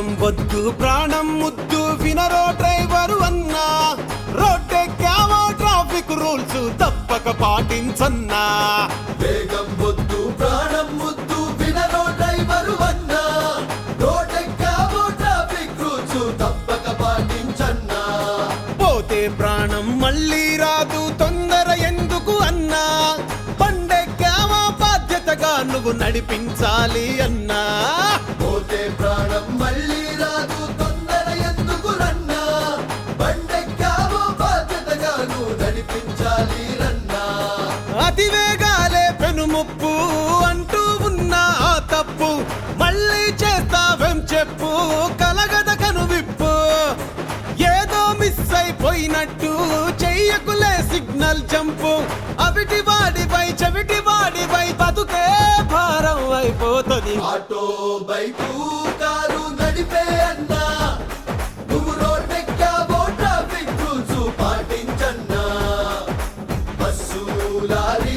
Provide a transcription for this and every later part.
వేగం వద్దు ప్రాణం ముద్దు వినరో డ్రైవరు అన్నా. రోడ్డెక్కావో ట్రాఫిక్ రూల్స్ తప్పక పాటించన్నా. వేగం వద్దు ప్రాణం ముద్దు వినరో డ్రైవరు అన్నా. రోడ్డెక్కావో ట్రాఫిక్ రూల్స్ తప్పక పాటించన్నా. పోతే ప్రాణం మళ్ళీ రాదు తొందర ఎందుకు అన్నా. పండెక్కావా బాధ్యతగా నువ్వు నడిపించాలి అన్నా. ప్రాణం మళ్ళీ రాదు తొందర ఎందుకు రన్నా? బండెక్కావో బాధ్యతగా నువ్వు నడిపించాలి రన్నా. అతివేగాలే పెనుముప్పు అంటూ ఉన్న ఆ తప్పు. మళ్ళీ చేస్తావేం చెప్పు? కలగద కనువిప్పు. ఏదో మిస్ అయిపోయినట్టు చెయ్యకులే సిగ్నల్ జంపు. అవిటి వాడిపై చెవిటి వాడిపై బతుకే భారం అయిపోతుంది. Auto bike bus lorry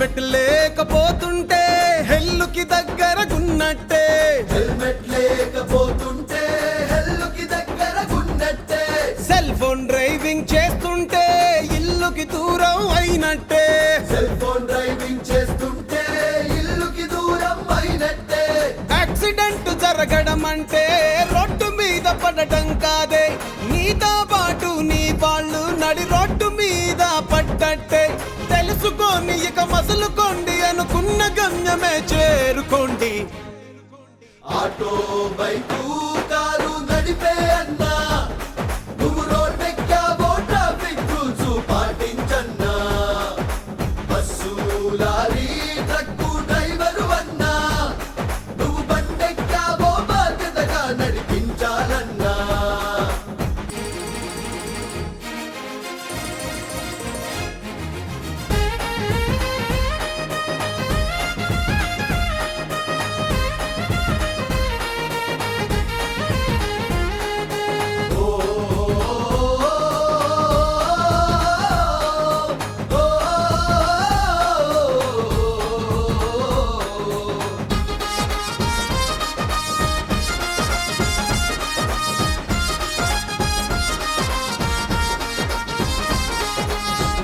helmet లేకపోతుంటే హెల్లుకి దగ్గరగున్నట్టే. హెల్మెట్ లేకపోతుంటే హెల్లుకి దగ్గరగున్నట్టే. సెల్ ఫోన్ డ్రైవింగ్ చేస్తుంటే ఇల్లుకి దూరం అయినట్టే. సెల్ ఫోన్ డ్రైవింగ్ చేస్తుంటే ఇల్లుకి దూరం అయినట్టే. యాక్సిడెంట్ జరగడం అంటే రోడ్డు మీద పడటం తెలుసుకొని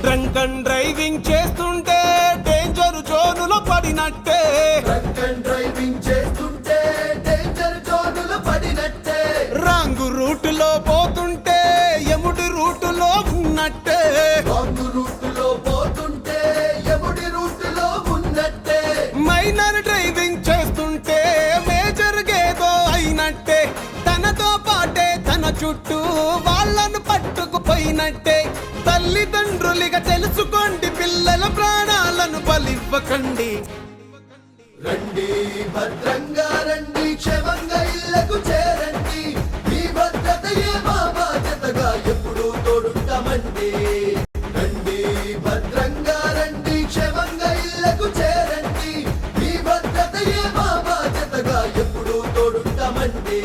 drunk and driving చేస్తుంటే డేంజర్ జోనులో పడినట్టే. డ్రంక్ అండ్ డ్రైవింగ్ చేస్తుంటే డేంజర్ జోనులు పడినట్టే. రాంగ్ రూటులో పోతుంటే ఎముడి రూటులో ఉన్నట్టే. రాంగ్ రూటులో పోతుంటే ఎముడి రూటులో ఉన్నట్టే. మైనర్ డ్రైవింగ్ చేస్తుంటే మేజర్ గేదో అయినట్టే. తనతో పాటే తన చుట్టూ వాళ్ళను పోయినట్టే తల్లిదండ్రులిగా తెలుసుకోండి పిల్లల ప్రాణాలను బలివ్వకండి. రండి భద్రంగా రండి క్షేమంగా ఇళ్ళకు చేరండి. మీ ఏ మా బాధ్యతగా ఎప్పుడూ తోడుంటామండి రండి భద్రంగా రండి క్షేమంగా ఇళ్ళకు చేరండి. మీ ఏ మా బాధ్యతగా ఎప్పుడూ తోడుంటామండి